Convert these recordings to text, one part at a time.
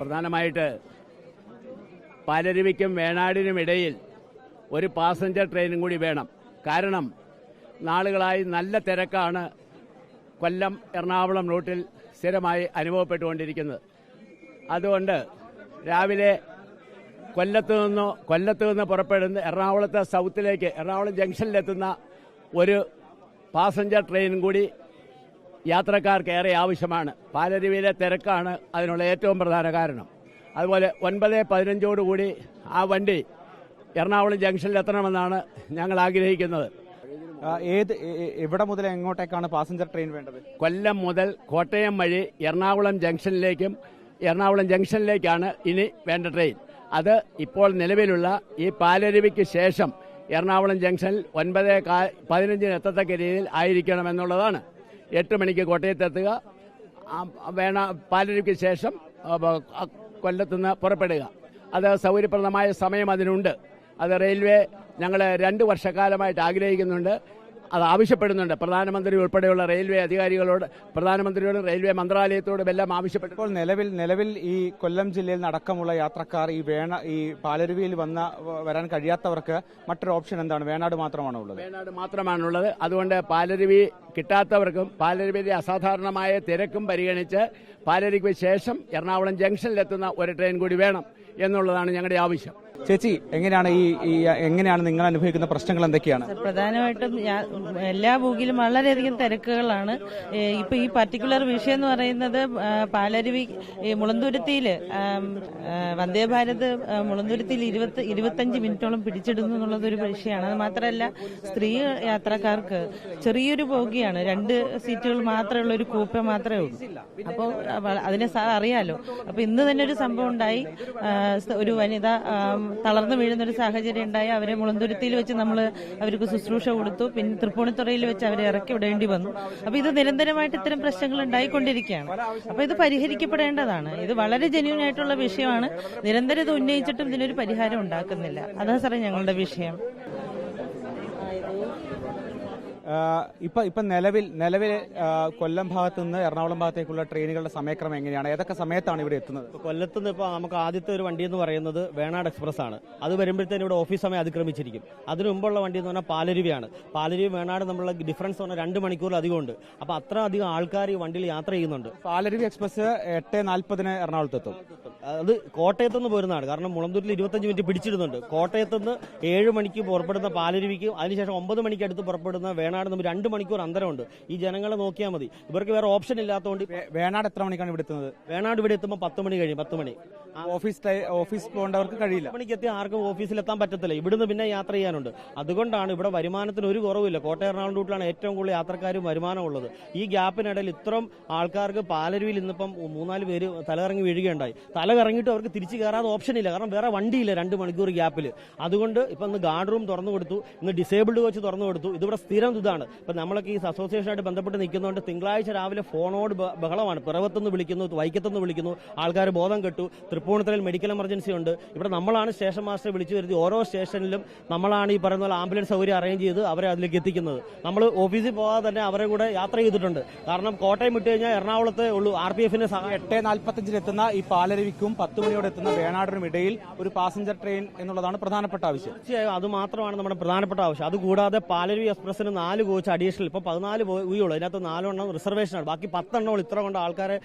പ്രധാനമായിട്ട് പാലരുവിക്കും വേണാടിനും ഇടയിൽ ഒരു പാസഞ്ചർ ട്രെയിനും കൂടി വേണം. കാരണം നാളുകളായി നല്ല തിരക്കാണ് കൊല്ലം എറണാകുളം റൂട്ടിൽ സ്ഥിരമായി അനുഭവപ്പെട്ടുകൊണ്ടിരിക്കുന്നത്. അതുകൊണ്ട് രാവിലെ കൊല്ലത്ത് നിന്ന് കൊല്ലത്ത് നിന്ന് പുറപ്പെടുന്ന എറണാകുളത്തെ സൗത്തിലേക്ക് എറണാകുളം ജംഗ്ഷനിലെത്തുന്ന ഒരു പാസഞ്ചർ ട്രെയിനും കൂടി യാത്രക്കാർക്ക് ഏറെ ആവശ്യമാണ്. പാലരുവിയിലെ തിരക്കാണ് അതിനുള്ള ഏറ്റവും പ്രധാന കാരണം. അതുപോലെ ഒൻപത് പതിനഞ്ചോടുകൂടി ആ വണ്ടി എറണാകുളം ജംഗ്ഷനിൽ എത്തണമെന്നാണ് ഞങ്ങൾ ആഗ്രഹിക്കുന്നത്. ഏത് എവിടെ മുതൽ എങ്ങോട്ടേക്കാണ് പാസഞ്ചർ ട്രെയിൻ വേണ്ടത്? കൊല്ലം മുതൽ കോട്ടയം വഴി എറണാകുളം ജംഗ്ഷനിലേക്കും എറണാകുളം ജംഗ്ഷനിലേക്കാണ് ഇനി വേണ്ട ട്രെയിൻ. അത് ഇപ്പോൾ നിലവിലുള്ള ഈ പാലരുവിക്ക് ശേഷം എറണാകുളം ജംഗ്ഷനിൽ ഒൻപത് പതിനഞ്ചിന് എത്തത്തക്ക രീതിയിൽ ആയിരിക്കണമെന്നുള്ളതാണ്. എട്ട് മണിക്ക് കോട്ടയത്തെത്തുക. വേണ പാലരുവിക്ക് ശേഷം കൊല്ലത്തുനിന്ന് പുറപ്പെടുക. അത് സൗകര്യപ്രദമായ സമയം അതിനുണ്ട്. അത് റെയിൽവേ ഞങ്ങൾ രണ്ട് വർഷക്കാലമായിട്ട് ആഗ്രഹിക്കുന്നുണ്ട്. അത് ആവശ്യപ്പെടുന്നുണ്ട്. പ്രധാനമന്ത്രി ഉൾപ്പെടെയുള്ള റെയിൽവേ അധികാരികളോട് പ്രധാനമന്ത്രിയോടും റെയിൽവേ മന്ത്രാലയത്തോടും എല്ലാം ആവശ്യപ്പെട്ടു ഇപ്പോൾ നിലവിൽ നിലവിൽ ഈ കൊല്ലം ജില്ലയിൽ നടക്കമുള്ള അടക്കമുള്ള യാത്രക്കാർ ഈ വേണ ഈ പാലരുവിയിൽ വന്ന വരാൻ കഴിയാത്തവർക്ക് മറ്റൊരു ഓപ്ഷൻ എന്താണ്? വേണാട് മാത്രമാണോ ഉള്ളത്? വേണാട് മാത്രമാണുള്ളത്. അതുകൊണ്ട് പാലരുവി കിട്ടാത്തവർക്കും പാലരുവിയിലെ അസാധാരണമായ തിരക്കും പരിഗണിച്ച് പാലരുവിക്ക് ശേഷം എറണാകുളം ജംഗ്ഷനിലെത്തുന്ന ഒരു ട്രെയിൻ കൂടി വേണം എന്നുള്ളതാണ് ഞങ്ങളുടെ ആവശ്യം. ചേച്ചി എങ്ങനെയാണ് ഈ എങ്ങനെയാണ് നിങ്ങൾ അനുഭവിക്കുന്ന പ്രശ്നങ്ങൾ എന്തൊക്കെയാണ്? പ്രധാനമായിട്ടും എല്ലാ ബോഗിയിലും വളരെയധികം തിരക്കുകളാണ്. ഇപ്പൊ ഈ പർട്ടിക്കുലർ വിഷയം എന്ന് പറയുന്നത് പാലരുവി മുളന്തുരുത്തിയിൽ വന്ദേ ഭാരത് മുളന്തുരുത്തിയിൽ ഇരുപത്തി ഇരുപത്തഞ്ച് മിനിറ്റോളം പിടിച്ചിടുന്നു എന്നുള്ളത് ഒരു വിഷയമാണ്. അത് മാത്രമല്ല സ്ത്രീ യാത്രക്കാർക്ക് ചെറിയൊരു ബോഗിയാണ്. രണ്ട് സീറ്റുകൾ മാത്രമേ ഉള്ളൊരു കൂപ്പ മാത്രമേ ഉള്ളൂ. അപ്പോൾ അതിനെ സാർ അറിയാലോ. അപ്പൊ ഇന്ന് തന്നെ ഒരു സംഭവം ഉണ്ടായി. ഒരു വനിത തളർന്നു വീഴുന്ന ഒരു സാഹചര്യം ഉണ്ടായി. അവരെ മുളന്തുരുത്തിയിൽ വെച്ച് നമ്മൾ അവർക്ക് ശുശ്രൂഷ കൊടുത്തു. പിന്നെ തൃപ്പൂണിത്തുറയിൽ വെച്ച് അവരെ ഇറക്കി വിടേണ്ടി വന്നു. അപ്പൊ ഇത് നിരന്തരമായിട്ട് ഇത്തരം പ്രശ്നങ്ങൾ ഉണ്ടായിക്കൊണ്ടിരിക്കുകയാണ്. അപ്പൊ ഇത് പരിഹരിക്കപ്പെടേണ്ടതാണ്. ഇത് വളരെ ജെന്യൂൻ ആയിട്ടുള്ള വിഷയമാണ്. നിരന്തരം ഇത് ഉന്നയിച്ചിട്ടും ഇതിനൊരു പരിഹാരം ഉണ്ടാക്കുന്നില്ല. അതാ സാറേ ഞങ്ങളുടെ വിഷയം. ഇപ്പൊ ഇപ്പൊ നിലവിൽ നിലവിൽ കൊല്ലം ഭാഗത്ത് നിന്ന് എറണാകുളം ഭാഗത്തേക്കുള്ള ട്രെയിനുകളുടെ സമയക്രമം എങ്ങനെയാണ്? ഏതൊക്കെ സമയത്താണ് ഇവിടെ എത്തുന്നത്? കൊല്ലത്ത് നിന്ന് ഇപ്പോൾ നമുക്ക് ആദ്യത്തെ ഒരു വണ്ടി എന്ന് പറയുന്നത് വേണാട് എക്സ്പ്രസ് ആണ് അത് വരുമ്പോഴത്തേനും ഇവിടെ ഓഫീസ് സമയം അതിക്രമിച്ചിരിക്കും. അതിനു മുമ്പുള്ള വണ്ടി എന്ന് പറഞ്ഞാൽ പാലരുവിയാണ്. പാലരുവി വേണാട് നമ്മളെ ഡിഫറൻസ് പറഞ്ഞാൽ രണ്ട് മണിക്കൂറിലധികം ഉണ്ട് അപ്പൊ അത്ര അധികം ആൾക്കാർ ഈ വണ്ടിയിൽ യാത്ര ചെയ്യുന്നുണ്ട്. പാലരുവി എക്സ്പ്രസ് എട്ട് നാൽപ്പതിന് എറണാകുളത്ത് എത്തും അത് കോട്ടയത്ത് നിന്ന് പോരുന്നതാണ്. കാരണം മുളന്തൂരിൽ ഇരുപത്തഞ്ച് മിനിറ്റ് പിടിച്ചിടുന്നുണ്ട്. കോട്ടയത്ത് നിന്ന് ഏഴ് മണിക്ക് പുറപ്പെടുന്ന പാലരുവിക്കും അതിനുശേഷം ഒമ്പത് മണിക്ക് അടുത്ത് പുറപ്പെടുന്ന വേണാട് നമ്മൾ രണ്ട് മണിക്കൂർ അന്തരമുണ്ട്. ഈ ജനങ്ങളെ നോക്കിയാൽ മതി. ഇവർക്ക് വേറെ ഓപ്ഷൻ ഇല്ലാത്തതുകൊണ്ട് വേണാട് എത്ര മണിക്കാണ് ഇവിടെ എത്തുന്നത്? വേണാട് ഇവിടെ എത്തുമ്പോൾ പത്ത് മണി കഴിയും പത്ത് മണി. ഓഫീസ് ഓഫീസ് പോകേണ്ടവർക്ക് കഴിയില്ല. മണിക്ക് എത്തി ആർക്കും ഓഫീസിലെത്താൻ പറ്റത്തില്ല. ഇവിടുന്ന് പിന്നെ യാത്ര ചെയ്യാനുണ്ട്. അതുകൊണ്ടാണ് ഇവിടെ വരുമാനത്തിന് ഒരു കുറവില്ല കോട്ടയം എറണാകുളം റൂട്ടിലാണ് ഏറ്റവും കൂടുതൽ യാത്രക്കാരും വരുമാനമുള്ളത്. ഈ ഗ്യാപ്പിനിടയിൽ ഇത്രയും ആൾക്കാർക്ക് പാലരുവിൽ ഇന്നിപ്പം മൂന്നാൽ പേര് തലകറങ്ങി വീഴുകയുണ്ടായി. തല കറങ്ങിയിട്ട് അവർക്ക് തിരിച്ചു കയറാതെ ഓപ്ഷൻ ഇല്ല. കാരണം വേറെ വണ്ടിയില്ല രണ്ട് മണിക്കൂർ ഗ്യാപ്പിൽ അതുകൊണ്ട് ഇപ്പം ഇന്ന് ഗാർഡ് റൂം തുറന്നു കൊടുത്തു. ഇന്ന് ഡിസേബിൾഡ് കോച്ച് തുറന്നു കൊടുത്തു. ഇതിവിടെ സ്ഥിരം ഇതാണ്. ഇപ്പം നമ്മളൊക്കെ ഈ അസോസിയേഷനായിട്ട് ബന്ധപ്പെട്ട് നിൽക്കുന്നതുകൊണ്ട് തിങ്കളാഴ്ച രാവിലെ ഫോണോട് ബഹളമാണ്. പിറവത്തുനിന്ന് വിളിക്കുന്നു വൈക്കത്തുനിന്ന് വിളിക്കുന്നു ആൾക്കാർ ബോധം കെട്ടു തൃപ്പൂണിത്തറയിൽ മെഡിക്കൽ എമർജൻസി ഉണ്ട്. ഇവിടെ നമ്മളാണ് സ്റ്റേഷൻ മാസ്റ്റർ വിളിച്ചു വരുത്തി ഓരോ സ്റ്റേഷനിലും നമ്മളാണ് ഈ പറയുന്ന പോലെ ആംബുലൻസ് സൗകര്യം അറേഞ്ച് ചെയ്ത് അവരെ അതിലേക്ക് എത്തിക്കുന്നത്. നമ്മൾ ഓഫീസിൽ പോകാതെ തന്നെ അവരെ കൂടെ യാത്ര ചെയ്തിട്ടുണ്ട്. കാരണം കോട്ടയം വിട്ട് കഴിഞ്ഞാൽ എറണാകുളത്തെ ഉള്ളൂ ആർ പി എഫിന്റെ എട്ട് നാൽപ്പത്തഞ്ചിന് എത്തുന്ന ഈ പാലരുവിക്കും പത്ത് മണിയോടെ എത്തുന്ന വേണാടിനും ഇടയിൽ ഒരു പാസഞ്ചർ ട്രെയിൻ എന്നുള്ളതാണ് പ്രധാനപ്പെട്ട ആവശ്യം. തീർച്ചയായും അത് മാത്രമാണ് നമ്മുടെ പ്രധാനപ്പെട്ട ആവശ്യം. അതുകൂടാതെ പാലരുവി എക്സ്പ്രസിന് നാല് കോച്ച് അഡീഷണൽ. ഇപ്പൊ പതിനാല് പോയുള്ളൂ അതിനകത്ത് നാലെണ്ണം റിസർവേഷനാണ് ബാക്കി പത്തെണ്ണം ഇത്ര കൊണ്ട് ആൾക്കാരെ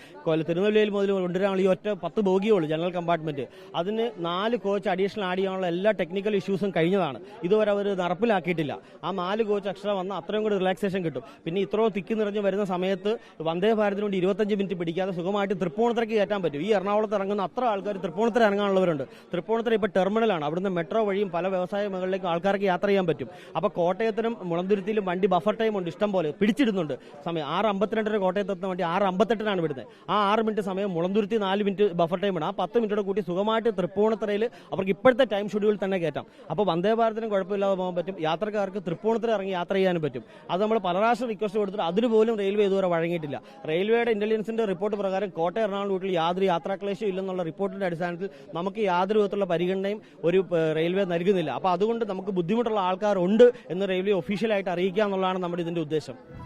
തിരുനെല്ലിയിൽ മുതൽ കൊണ്ടുവരാനുള്ള ഈ ഒറ്റ പത്ത് ബോഗിയുള്ളൂ ജനറൽ കമ്പാർട്ട്മെന്റ് അതിന് നാല് കോച്ച് അഡീഷണൽ ആഡ് ചെയ്യാനുള്ള എല്ലാ ടെക്നിക്കൽ ഇഷ്യൂസും കഴിഞ്ഞതാണ്. ഇതുവരെ അവർ നടപ്പിലാക്കിയിട്ടില്ല. ആ നാല് കോച്ച് എക്സ്ട്രാ വന്ന അത്രയും കൂടി റിലാക്സേഷൻ കിട്ടും. പിന്നെ ഇത്രയും തിക്കി നിറഞ്ഞ് വരുന്ന സമയത്ത് വന്ദേ ഭാരതിനോട് ഇരുപത്തഞ്ച് മിനിറ്റ് പിടിക്കാതെ സുഖമായിട്ട് തൃപ്പൂണിത്തറയ്ക്ക് കയറ്റാൻ പറ്റും. ഈ എറണാകുളത്ത് ഇറങ്ങുന്ന അത്ര ആൾക്കാർ തൃപ്പൂണിത്തറ ഇറങ്ങാനുള്ളവരുണ്ട്. തൃപ്പൂണിത്തറ ഇപ്പോൾ ടെർമിനലാണ് അവിടുന്ന് മെട്രോ വഴിയും പല വ്യവസായ മേഖലയിലേക്കും ആൾക്കാർക്ക് യാത്ര ചെയ്യാൻ പറ്റും. അപ്പോൾ കോട്ടയത്തിനും മുളന്തുരുത്തിയിലും വണ്ടി ബഫർ ടൈം ഉണ്ട്. ഇഷ്ടം പോലെ. പിടിച്ചിടുന്നുണ്ട്. സമയം ആറ് അമ്പത്തിരണ്ടര കോട്ടയത്ത് എത്തുന്ന വണ്ടി ആറ് അമ്പത്തെട്ടിനാണ് വിടുന്നത്. ആ ആറ് മിനിറ്റ് സമയം മുളന്തുരുത്തി നാല് മിനിറ്റ് ബഫർ ടൈം ആണ്. ആ പത്ത് മിനിറ്റോടെ കൂട്ടി സുഖമായിട്ട് തൃപ്പൂണിത്തറയിൽ അവർക്ക് ഇപ്പോഴത്തെ ടൈം ഷെഡ്യൂളിൽ തന്നെ കയറ്റാം. അപ്പോൾ വന്ദേ ഭാരതിനും കുഴപ്പമില്ലാതെ പോകാൻ പറ്റും. യാത്രക്കാർക്ക് തൃപ്പൂണിത്തറ ഇറങ്ങി യാത്ര ചെയ്യാനും പറ്റും. അത് നമ്മൾ പല പ്രാവശ്യം റിക്വസ്റ്റ് കൊടുത്തിട്ട് അതിന് പോലും റെയിൽവേ ഇതുവരെ വഴങ്ങിയിട്ടില്ല. റെയിൽവേയുടെ ഇന്റലിജൻസിന്റെ റിപ്പോർട്ട് പ്രകാരം കോട്ടയം എറണാകുളം റൂട്ടിൽ യാതൊരു യാത്രാക്ലേശവും ഇല്ലെന്നുള്ള റിപ്പോർട്ടിന്റെ അടിസ്ഥാനത്തിൽ നമുക്ക് യാതൊരു വിധത്തിലുള്ള പരിഗണനയും ഒരു റെയിൽവേ നൽകുന്നില്ല. അപ്പോൾ അതുകൊണ്ട് നമുക്ക് ബുദ്ധിമുട്ടുള്ള ആൾക്കാരുണ്ട് എന്ന് റെയിൽവേ ഒഫീഷ്യലായിട്ട് അറിയിക്കുക എന്നുള്ളതാണ് നമ്മുടെ ഇതിന്റെ ഉദ്ദേശം.